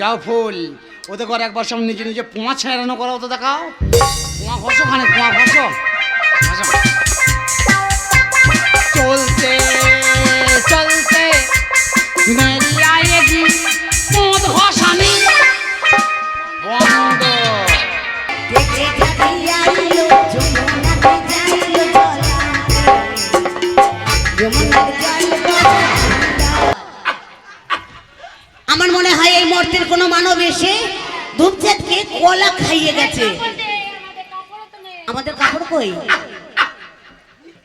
যাও ফুল। ওতে করে একবার সব নিজে নিজে পোঁয়া ছেড়ানো করা তো দেখাও। পোঁয়া ঘষো খানে পোঁয়া ঘষো। চলতে চলতে মেরি আয়েগি পোঁত ঘষানি মর্তের কোনো মানব এসে ধূপচাঁদকে কলা খাইয়ে গেছে। আমাদের কাপড় কই?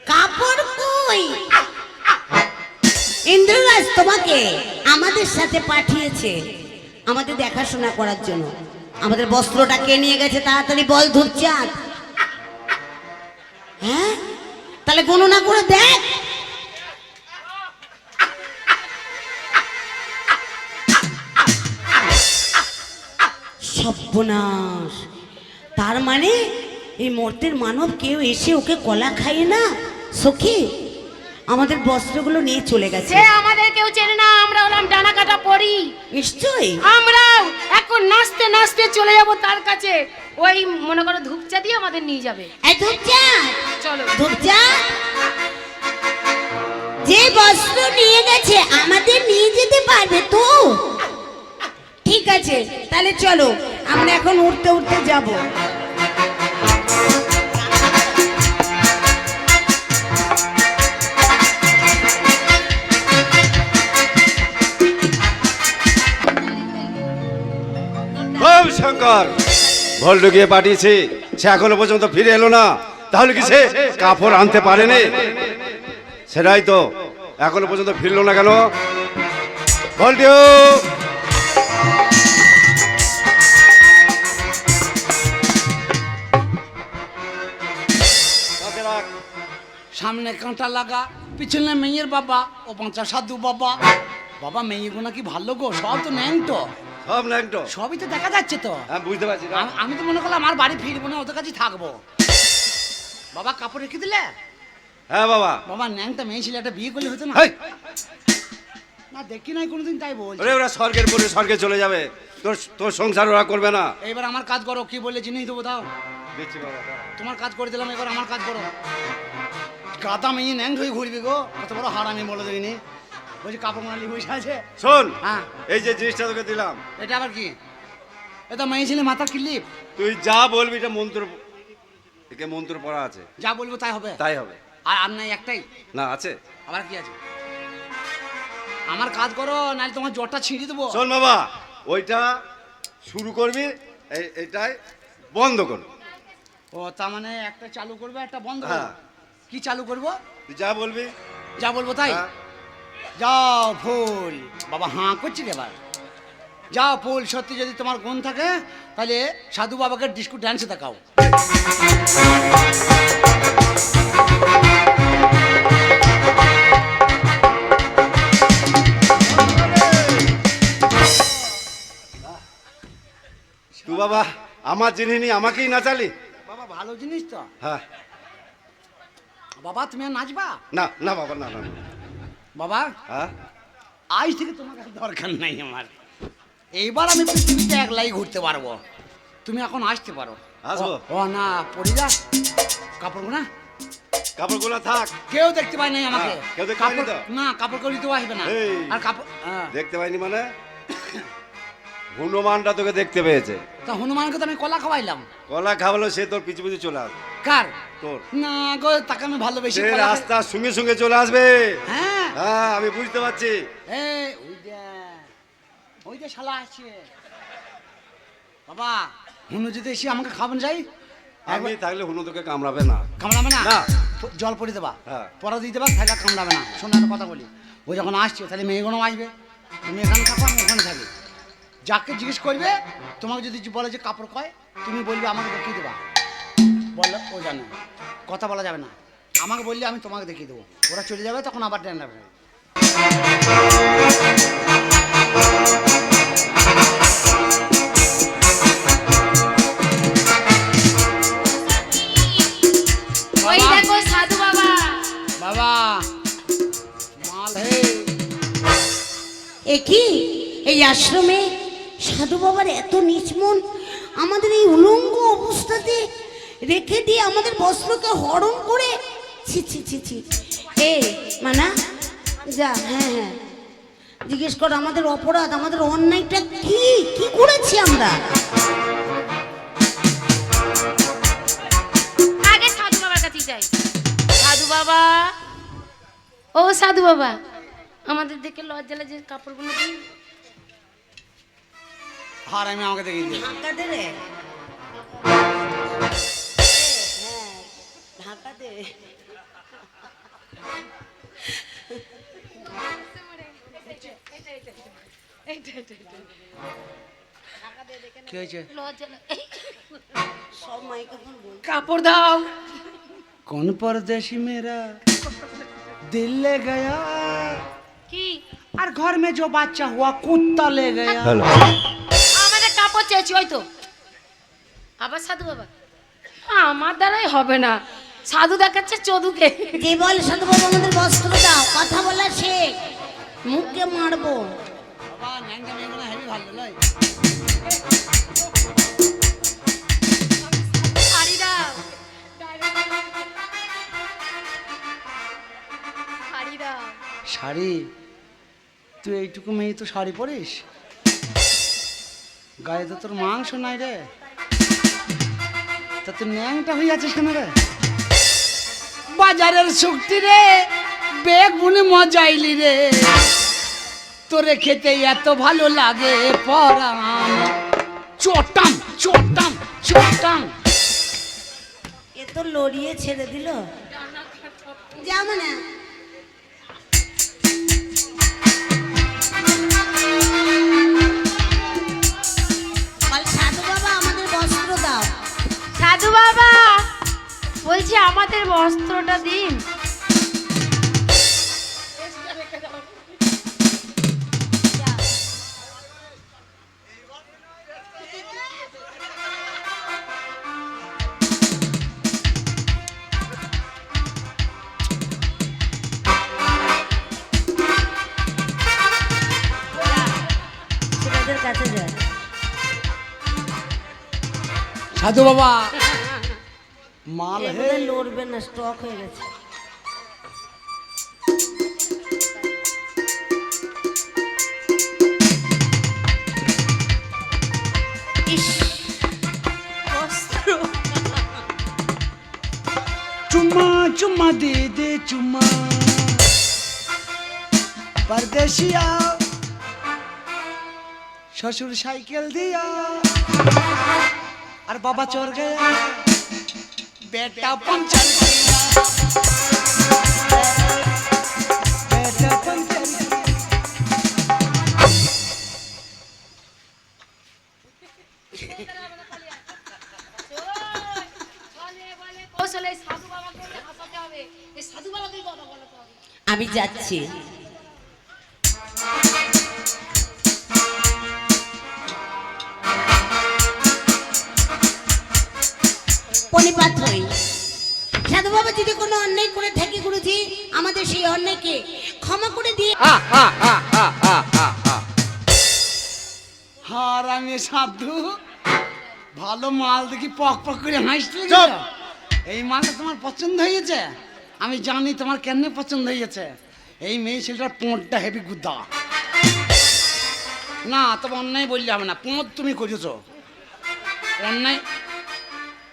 কাপড় কই? ইন্দ্ররাজ তোমাকে আমাদের সাথে পাঠিয়েছে আমাদের দেখাশোনা করার জন্য। আমাদের বস্ত্রটা কে নিয়ে গেছে তাড়াতাড়ি বল ধূপচাঁদ। হ্যাঁ? তাহলে গণনা করে দেখ। সর্বনাশ। তার মানে এই মর্তের মানব কেউ এসে ওকে কলা খাইয়ে না? সখী আমাদের বস্ত্রগুলো নিয়ে চলে গেছে। আমাদের কেউ চেনে না আমরা হলাম ডানা কাটা পড়ি নিশ্চয়ই। আমরা এখন নাচতে নাচতে চলে যাব তার কাছে। ওই মনে করো ধূপচা দিয়ে আমাদের নিয়ে যাবে। এই ধূপচাঁদ চলো। ধূপচাঁদ যে বস্ত্র নিয়ে গেছে আমাদের নিয়ে যেতে পারবে তো? ঠিক আছে, তাহলে চলো, আমরা এখন উঠতে উঠতে যাব। শঙ্কর সে পর্যন্ত ফিরে এলো না। তাহলে কি সে কাপড় আনতে পারেনি? সেটাই তো, এখনও পর্যন্ত ফিরলো না কেন? ভোল্টিও সামনে কাঁটা লাগা পিছনে মেয়ের বাবা ও পাঁচা সাধু বাবা। বাবা মেয়েগুলো কি ভালো গো? সব তো নেন তো। সব ল্যাংটো সবই তো দেখা যাচ্ছে তো। হ্যাঁ বুঝতে পারছি আমি তো মনে করলাম আমার বাড়ি ফিরবো না ওদের কাছেই থাকব। বাবা কাপড় রেখে দিলে? হ্যাঁ বাবা। বাবা ন্যাংটা মেয়ে ছিল একটা বিয়ে করলে হতো না? না দেখি নাই কোনোদিন তাই বলছি। ওরে ওরা স্বর্গের পরে স্বর্গে চলে যাবে। তোর তোর সংসার ওরা করবে না। এবার আমার কাজ করো কি বলে জিনিস দেবো দাও দিচ্ছি বাবা তোমার কাজ করে দিলাম এবার আমার কাজ করো। গাদা মেয়ে ন্যাং হয়ে ঘুরবি গো। কত বড় হার আমি বলে দেবিনি। বলছি কাপড় মানালি বসে আছে। শোন হ্যাঁ। এই যে জিনিসটা তোকে দিলাম। এটা আবার কি? এটা মেয়ে ছেলে মাথার ক্লিপ। তুই যা বলবি এটা মন্ত্র একে মন্ত্র পড়া আছে। যা বলব তাই হবে? তাই হবে। আর আর নাই একটাই? না আছে। আবার কি আছে? আমার কাজ করো নাহলে তোমার জ্বরটা ছিঁড়ে দেবো। শোন বাবা ওইটা শুরু করবি এই এটাই বন্ধ কর ও তার মানে একটা চালু করবে একটা বন্ধ হ্যাঁ। করবে। কি চালু করব? তুই যা বলবি। যা বলব তাই? হ্যাঁ। যাও ফুল। বাবা হাঁ করছি রে এবার। যাও ফুল সত্যি যদি তোমার গুণ থাকে তাহলে সাধু বাবাকে ডিস্কো ড্যান্সে দেখাও। বাবা আমার জিনিস নি আমাকেই নাচালি? বাবা ভালো জিনিস তো। হ্যাঁ। বাবা তুমি নাচবা? না না বাবা না না। বাবা হ্যাঁ? আজ থেকে তোমার কাছে দরকার নাই আমার। এইবার আমি পৃথিবীতে একলাই ঘুরতে পারব। তুমি এখন আসতে পারো। আসব? ও, না পড়ি যা। কাপড় না কাপড়গুলো থাক। কেউ দেখতে পায় নাই আমাকে। হ্যাঁ, কেউ দেখতে তো? না কাপড় করে দিতেও আসবে না। আর কাপড় হ্যাঁ। দেখতে পাইনি মানে? হনুমানটা তোকে দেখতে পেয়েছে। তা হনুমানকে তো আমি কলা খাওয়াইলাম। কলা খাওয়ালো সে তোর পিছু পিছু চলে আসবে। কার? তোর। না গো তাকে আমি ভালোবেসি সে রাস্তার সঙ্গে সঙ্গে চলে আসবে। হ্যাঁ। হ্যাঁ আমি বুঝতে পারছি। এই ওই যে ওই যে শালা আসছে বাবা হুনু যদি এসে আমাকে খাবেন যাই আমি থাকলে হুনু তোকে কামড়াবে না। কামড়াবে না? না। জল পড়ে দেবা। হ্যাঁ। পরা দিয়ে দেবা তাহলে কামড়াবে না। শোনো একটা কথা বলি। ও যখন আসছে তাহলে মেয়েগুলো আসবে। তুমি এখানে থাকো আমি ওখানে থাকি। যাকে জিজ্ঞেস করবে তোমাকে যদি বলে যে কাপড় কয় তুমি বলবে আমাকে দেখিয়ে দেবা। বলল ও জানে। কথা বলা যাবে না। আমাকে বললে আমি তোমাকে দেখিয়ে দেবো। ওরা চলে যাবে তখন আবার ড্যান্ড হবে বাবা। দেখো সাধু বাবা। বাবা মাল। হে এ কি? এই আশ্রমে সাধু বাবার এত নিচমন আমাদের এই উলঙ্গ অবস্থাতে রেখে দিয়ে আমাদের বস্ত্রকে হরণ করে, ছি ছি ছি ছি। এ, মানা, যা হ্যাঁ হ্যাঁ। জিজ্ঞেস কর, আমাদের অপরাধ, আমাদের অন্যায়টা কি? কি করেছি আমরা? আগে সাধু বাবার কাছে যাই। সাধু বাবা? ও সাধু বাবা, আমাদের দেখে লজ্জা লাগে কাপড়গুলো দিন হার আমি আমাকে দেখিয়ে দিই ঢাকা দে। রে ঢাকা দে কাপড় দাও। কোন পরদেশি মেরা দিল্লে গয়া? কি? আর ঘর মে जो বাচ্চা হুয়া কুত্তা লে গয়া? কাপড় চেয়েছি ওই তো। আবার সাধু বাবা। আমার দ্বারাই হবে না। সাধু দেখাচ্ছে চোদুকে। যে বল সাধু বাবা আমাদের বস্ত্র দাও। কথা বলা শেখ মুখকে মারবো। শাড়ি? তুই এইটুকু মেয়ে তো শাড়ি পরিস? গায়ে তো তোর মাংস নাই রে। তা তুই ন্যাংটা হয়ে যাচ্ছিস কেন রে? বাজারের শুক্তি রে বেগুনে মজাইলি রে। তোরে খেতে এত ভালো লাগে পরাম। চটাম চটাম চটাম। এ তো লড়িয়ে ছেড়ে দিল। যা আমাদের বস্ত্রটা দিন। সাধু বাবা মাল হে হ্যাঁ। লড়বে না স্টক হয়ে গেছে। চুম্মা চুম্মা দে দে চুম্মা। পরদেশিয়া শ্বশুর সাইকেল দিয়া। আর বাবা চর গয়া। बेटा पंचर किया बेटा पंचर किया। কৌশলে যদি কোনো অন্যায় করে থাকি গুরুজি আমাদের সেই অন্যায়কে ক্ষমা করে দিয়ে আর আমি সাধু। ভালো মাল দেখি পক পক করে চুপ! এই মালটা তোমার পছন্দ হয়েছে? আমি জানি তোমার কেন পছন্দ হয়েছে। এই মেয়ে ছেলেটার পোঁটটা হেভি গুদ্দা। না তবে অন্যায় বললে হবে না পোঁত তুমি করেছ। অন্যায়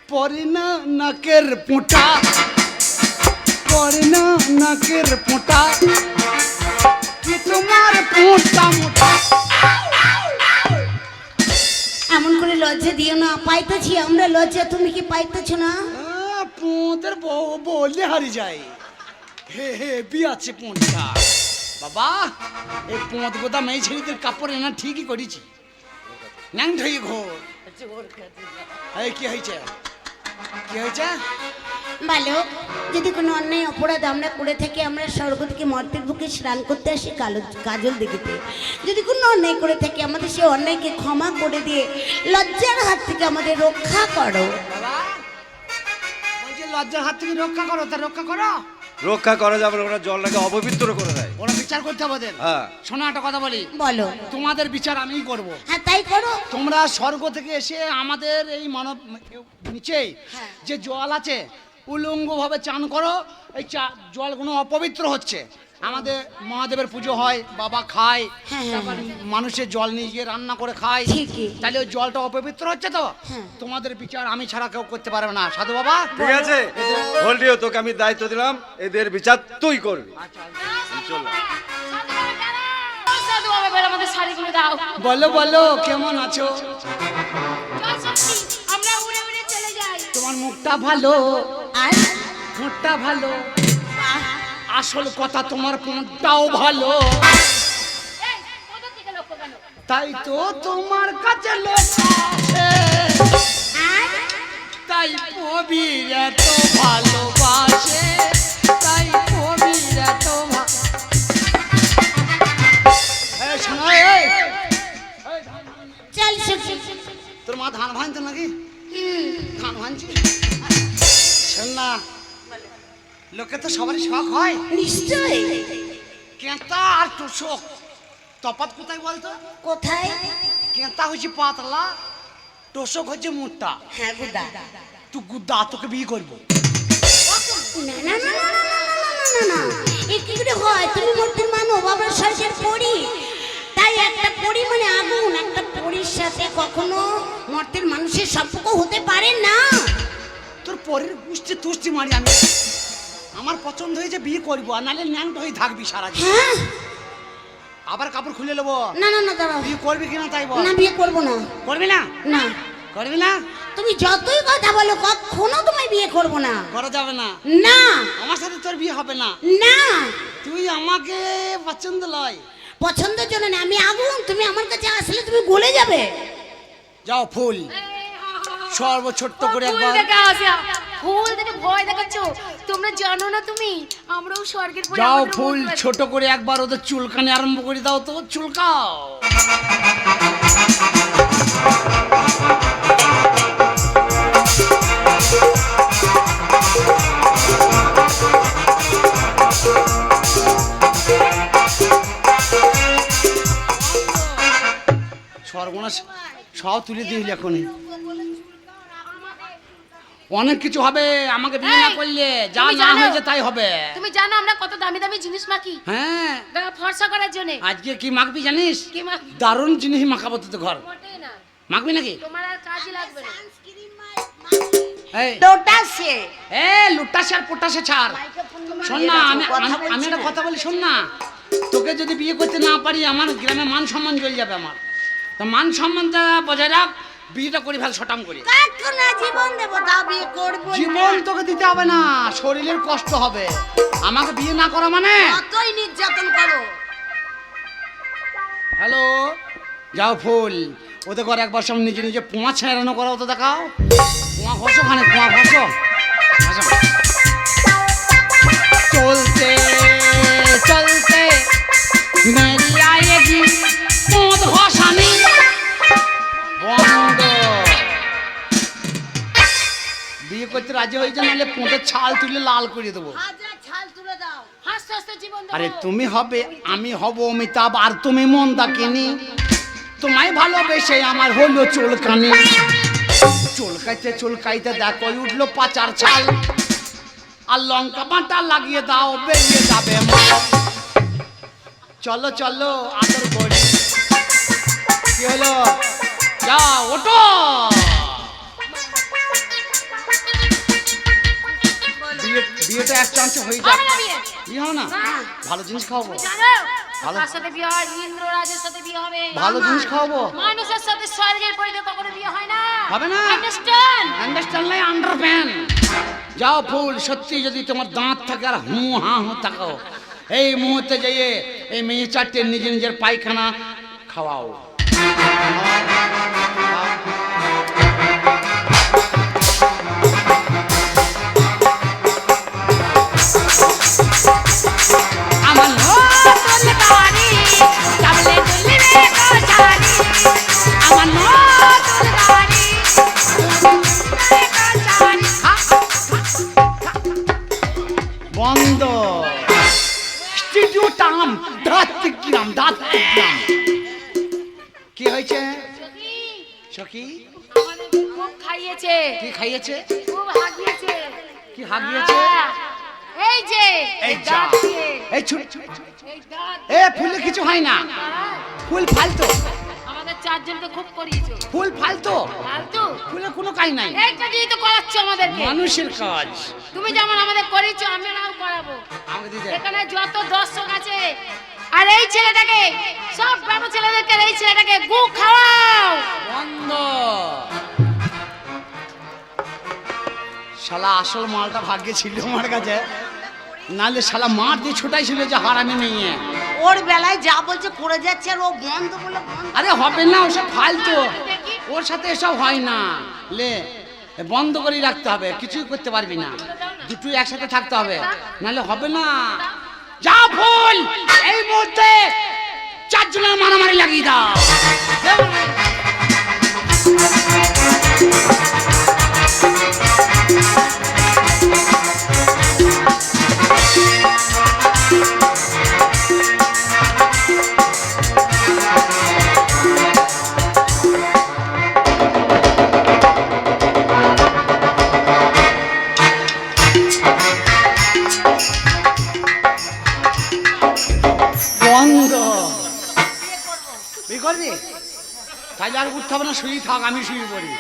পরে না নাকের পোঁটা। পরে না নাকের পোঁটা কি তোমার পোঁটটা মোটা? এমন করে লজ্জা দিও না পাইতেছি আমরা লজ্জা তুমি কি পাইতেছ না? পোঁতের বললে হারি যায়। হে হে বি আছে পোঁতটা বাবা এই পোঁত গোদা মেয়ে ছেলেদের কাপড় এনা ঠিকই করেছি। ন্যাং ঠই ঘোর। এই কি হয়েছে? কি হয়েছে? ভালো যদি কোনো অন্যায় অপরাধ আমরা করে থাকি আমরা স্বর্গ থেকে মর্তের বুকে স্নান করতে আসি কালো কাজল দেখিতে। যদি কোনো অন্যায় করে থাকি আমাদের সেই অন্যায়কে ক্ষমা করে দিয়ে লজ্জার হাত থেকে আমাদের রক্ষা করো। লজ্জার হাত থেকে রক্ষা করো তা রক্ষা করো। রক্ষা করা যাবে ওরা জলটাকে অপবিত্র করে দেয়। ওরা বিচার করতে হবে হ্যাঁ। শোনো একটা কথা বলি। বলো। তোমাদের বিচার আমিই করব। হ্যাঁ তাই করো। তোমরা স্বর্গ থেকে এসে আমাদের এই মানব নিচে হ্যাঁ। যে জল আছে উলঙ্গ ভাবে চান করো এই চা- জলগুলো অপবিত্র হচ্ছে। আমাদের মহাদেবের পুজো হয় বাবা খায় হ্যাঁ, হ্যাঁ, তারপর মানুষের জল নিয়ে গিয়ে রান্না করে খায়। তাহলে ওই জলটা অপবিত্র হচ্ছে তো? হ্যাঁ। তোমাদের বিচার আমি ছাড়া কেউ করতে পারবে না। সাধু বাবা? ঠিক আছে। ভল্ডিও তোকে আমি দায়িত্ব দিলাম এদের বিচার তুই করবি। শাড়িগুলো দাও। বলো বলো কেমন আছো? চল সত্যি আমরা উড়ে উড়ে চলে যাই। তোমার মুখটা ভালো আর ঠোঁটটা ভালো। আসল কথা তোমার কোনটাও ভালো। তাই তো তোমার কাছে তাই কবির এত ভালোবাসে তাই কবির এত তোর মা ধান ভাঙতো নাকি? ধান ভাঙছি? না লোকে তো সবারই শখ হয়। নিশ্চয় কেঁতা আর টুসক তফাৎ কোথায় বলতো? কোথায়? কেঁতা হচ্ছে পাতলা টোসক হচ্ছে মোটা। হ্যাঁ গুদা। তুই গুদ্দা তোকে বিয়ে করব। না না না না, না, না, করে হয় তুমি মূর্তির পড়ি তাই একটা পরি মানে আগুন একটা পরির সাথে কখনো মর্তের মানুষের সম্পর্ক হতে পারে না। তোর পরের গুষ্টি তুষ্টি মারি আমি। আমার পছন্দ হয়েছে বিয়ে করব আর নাহলে ন্যাংটা হয়ে থাকবি সারা। হ্যাঁ? আবার কাপড় খুলে নেব? না না না বিয়ে করবি কিনা তাই বল। না বিয়ে করব না। করবি না? না। করবি না? তুমি যতই কথা বলো কখনো তোমায় বিয়ে করব না। করা যাবে না। না। আমার সাথে তোর বিয়ে হবে না। না। তুই আমাকে পছন্দ লয়। পছন্দের জন্য না আমি আগুন তুমি আমার কাছে আসলে তুমি গলে যাবে। যাও ফুল। সর্ব ছোট্ট করে একবার। ফুল দেখে ভয় দেখাচ্ছ। তোমরা জানো না তুমি? আমরাও স্বর্গের পরে যাও আমাদের ফুল আছে। ছোট করে একবার ওদের চুলকানি আরম্ভ করে দাও তো চুলকাও। সর্বনাশ সব তুলে দিলি এখনই। অনেক কিছু হবে আমাকে বিয়ে না করলে যা তুমি না জানো? হয়েছে তাই হবে। তুমি জানো আমরা কত দামি দামি জিনিস মাখি। হ্যাঁ। ফর্সা করার জন্য। আজকে কি মাখবি জানিস? কি মাখি দারুণ জিনিস মাখাবো তো ঘর। মোটেই না। মাখবি নাকি? তোমার আর কাজই লাগবে না। লোটাসে। এ লুটাসে আর পোটাসে ছাড়। শোন না আমি আমি- আমি একটা কথা বলি শোন না। তোকে যদি বিয়ে করতে না পারি আমার গ্রামে মান সম্মান চলে যাবে আমার। তো মান সম্মানটা বজায় রাখ। বিয়েটা করি ফেল শটাম করি। কখনো জীবন দেবো তাও বিয়ে করব জীবন তোকে দিতে হবে না শরীরের কষ্ট হবে। আমাকে বিয়ে না করা মানে? কতই নির্যাতন করো। হ্যালো যাও ফুল। ওদের ঘরে একবার সব নিজে নিজে পোঁয়া ছেঁড়ানো করা তো দেখাও। পোঁয়া ঘষো খানে পোঁয়া ঘষো। ঘষো। চলতে চলতে মেরি আয়েগি করতে রাজি হয়েছে নাহলে পোঁতের ছাল তুলে লাল করে দেবো। আরে তুমি হবে আমি হব অমিতাভ আর তুমি মন দাকিনি তোমায় ভালোবেসে আমার হলো চুলকানি। চুলকাইতে চুলকাইতে দেখো উঠল পাচার ছাল। আর লঙ্কা বাটা লাগিয়ে দাও বেরিয়ে যাবে। চলো চলো আদর করি। কি হলো? যা ওটো বিয়েটা এক চান্সে হয়ে না বিয়ে? বিয়ে হবে না? না। ভালো জিনিস খাওয়াবো। জানো ভালো। সাথে বিয়ে হয় ইন্দ্ররাজের সাথে বিয়ে হবে। ভালো জিনিস খাওয়াবো। মানুষের সাথে স্বর্গের কখনো বিয়ে হয় না। হবে না? আন্ডারস্ট্যান্ড আন্ডারস্ট্যান্ড লাই আন্ডার প্যান যাও ফুল সত্যি যদি তোমার দাঁত থাকে আর হু হা হু থাকো এই মুহূর্তে যেয়ে এই মেয়ে চারটে নিজের নিজের পায়খানা খাওয়াও। দাঁত এ ফুলে কিছু হয় না। ফুল ফালতো। আমাদের চারজনকে খুব করিয়েছো। ফুল ফালতো। ফালতু? ফুলে কোনো কাজ নাই। এইটা দিয়ে তো করাচ্ছ আমাদেরকে। মানুষের কাজ। তুমি যেমন আমাদের করিয়েছো আমরাও করাবো। এখানে যত দর্শক আছে আর এই ছেলেটাকে সব ব্রাহ্ম ছেলেদেরকে এই ছেলেটাকে গু খাওয়াও। বন্ধ। শালা আসল মালটা ভাগ্যে ছিল আমার কাছে। নাহলে শালা মার দিয়ে ছোটাই ছিল যে হারামি নিয়ে ওর বেলায় যা বলছে করে যাচ্ছে আর ও বন্ধ বলে আরে হবে না ওসব ফালতো। ওর সাথে এসব হয় না। লে বন্ধ করেই রাখতে হবে কিছুই করতে পারবি না। দুটোই একসাথে থাকতে হবে। নাহলে হবে না। যা ফুল এই মুহূর্তে চারজনের মারামারি লাগিয়ে দাও। বন্ধ বিয়ে করবি? তাইলে আর উঠতে হবে না শুয়ে থাক আমি শুয়ে পড়ি?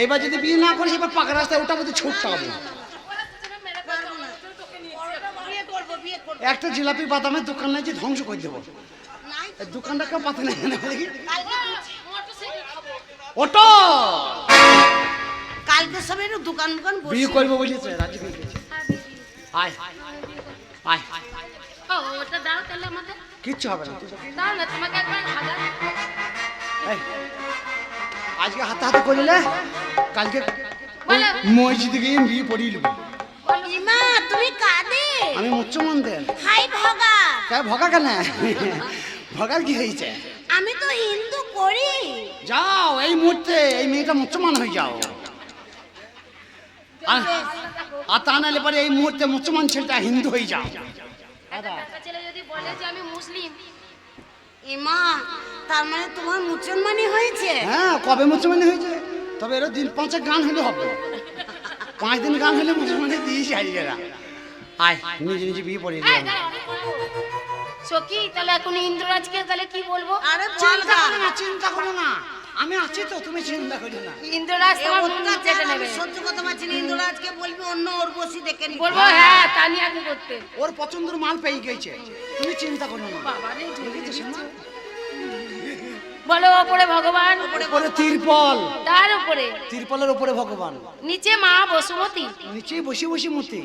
এইবার যদি বিয়ে না করিস এবার পাকা রাস্তায় ওটা বলতে ছুটতে হবে। একটা জিলাপি বাদামের দোকান নাই যে ধ্বংস করে দেবো। দোকানটা কেউ পাতে নেই না দেখি ওটো কালকে সব একটু দোকান দোকান বিয়ে করব বলেছে রাজি আয়। আয়। ও ওটা দাও তাহলে আমাদের। কিচ্ছু হবে না। দাও না তোমাকে একবার হাগা। আজকে হাতে হাতে করলে কালকে। মসজিদে গিয়ে বিয়ে পড়িয়ে নেব। ইমা তুমি কাঁদে? আমি মুখ্যমন্ত্রী হাই ভগা। তাই ভগা কেন? ভগার কি হয়েছে? আমি তো হিন্দু করি। যাও এই মুহূর্তে এই মেয়েটা মুসলমান হয়ে যাও। আর- তা নাহলে পরে এই মুহূর্তে মুসলমান ছেলেটা হিন্দু হয়ে যাও। ছেলে যদি বলে যে আমি মুসলিম ইমা তার মানে তোমার মুসলমানি হয়েছে? হ্যাঁ কবে মুসলমান হয়েছে? তবে এরা দিন পাঁচেক গান হলে হবে। পাঁচ দিন গান হলে মুসলমানে দিয়েছি হারিয়েরা আয় নিজে নিজে বিয়ে পড়িয়ে এই, দিলাম। সখী তাহলে এখন ইন্দ্ররাজকে তাহলে কি বলব? আরে চিন্তা করো না চিন্তা করো না। আমি আছি তো তুমি চিন্তা করো না। ইন্দ্ররাজ তোমার চেটে নেবে। সহ্য করতে পারছি না ইন্দ্ররাজকে বলবি অন্য দেখে নিবি। বলব হ্যাঁ। তা নিয়ে করতে। ওর পছন্দের মাল পেয়ে গেছে। তুমি চিন্তা করো না। শোনা? বলো ওপরে ভগবান। উপরে তিরপল। তার উপরে। তিরপলের উপরে ভগবান। নিচে মা বসুমতী। নিচে বসে বসে মতি।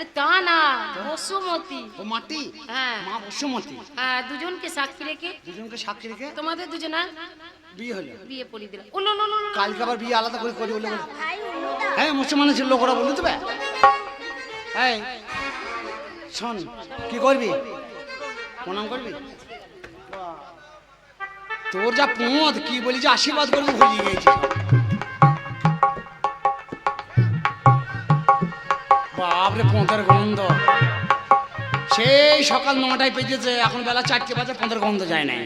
আরে তা না বসুমতী। ও মাটি? হ্যাঁ। মা বসুমতি? হ্যাঁ দুজনকে সাক্ষী রেখে। দুজনকে সাক্ষী রেখে? তোমাদের দুজনা বিয়ে হলো? বিয়ে পড়িয়ে দিলাম। উলু লু লু লু। কালকে আবার বিয়ে আলাদা করে করে বলে বলে ভাই উল্লুদা। হ্যাঁ মুসলমানের ছিল লোকরা বলে দেবে এই শোন কি করবি? প্রণাম করবি? তোর যা পথ কি বলি যে আশীর্বাদ করবি ভুলিয়ে গেছি বাপরে পঁতের গন্ধ। সেই সকাল নটায় পেয়েছে এখন বেলা চারটে বাজে পঁতের গন্ধ যায় নাই।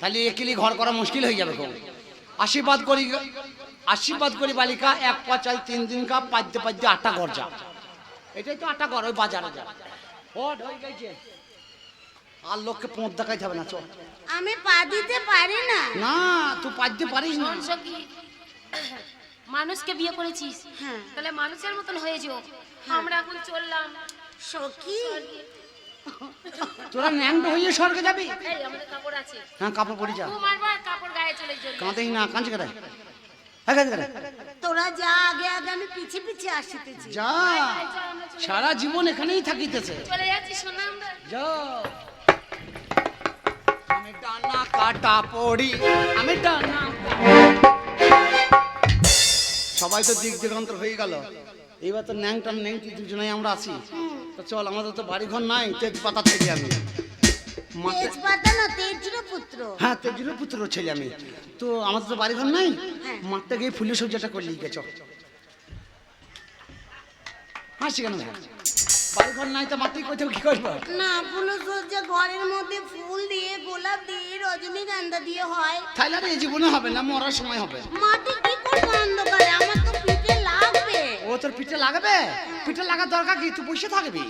তাহলে একিলি ঘর করা মুশকিল হয়ে যাবে খুব আশীর্বাদ করি আশীর্বাদ করি বালিকা এক পা চাই তিন দিন কা পাদ্যে পাদ্যে আটটা ঘর যা। এটাই তো আটটা ঘর ওই বাজারে যা। ও ঢই গেছে। আর লোককে পোঁত দেখাইতে হবে না চল। আমি পা দিতে পারি না। না তুই পাদ্যে পারিস না। মানুষকে বিয়ে করেছিস। হ্যাঁ। তাহলে মানুষের মতন হয়ে যাও। আমরা এখন চললাম সখী? তোরা ন্যাংটো হয়ে স্বর্গে যাবি? এই আমাদের কাপড় আছে। হ্যাঁ কাপড় পরি যা। মারবার কাপড় গায়ে চলে চলবে কাঁদেই না কেন হ্যাঁ? তোরা যা আগে আগে আমি পিছে পিছে আসিতেছি। যা। সারা জীবন এখানেই থাকিতেছে। চলে যাচ্ছি শোনা আমরা। যা। আমি ডানা কাটা পড়ি আমি ডানা সবাই তো দিক দিগন্তর হয়ে গেল। এইবার তো ন্যাংটা ন্যাংটি দুজনেই আমরা আছি। তো চল আমাদের তো বাড়ি ঘর নাই তেজপাতা ছেলে আমি। না হ্যাঁ ছেলে আমি। তো আমাদের তো বাড়ি ঘর নাই হ্যাঁ। গিয়ে ফুলের সজ্জাটা হাসি কেন বাড়ি ঘর নাই তো মাটি কি না সজ্জা ঘরের মধ্যে ফুল দিয়ে গোলাপ দিয়ে রজনীগন্ধা দিয়ে হয়। তাহলে এই জীবনে হবে না মরার সময় হবে। মাটি কি করব অন্ধকারে? আমার ও তোর পিঠে লাগাবে? পিঠে লাগার দরকার কি? তুই বসে থাকবি?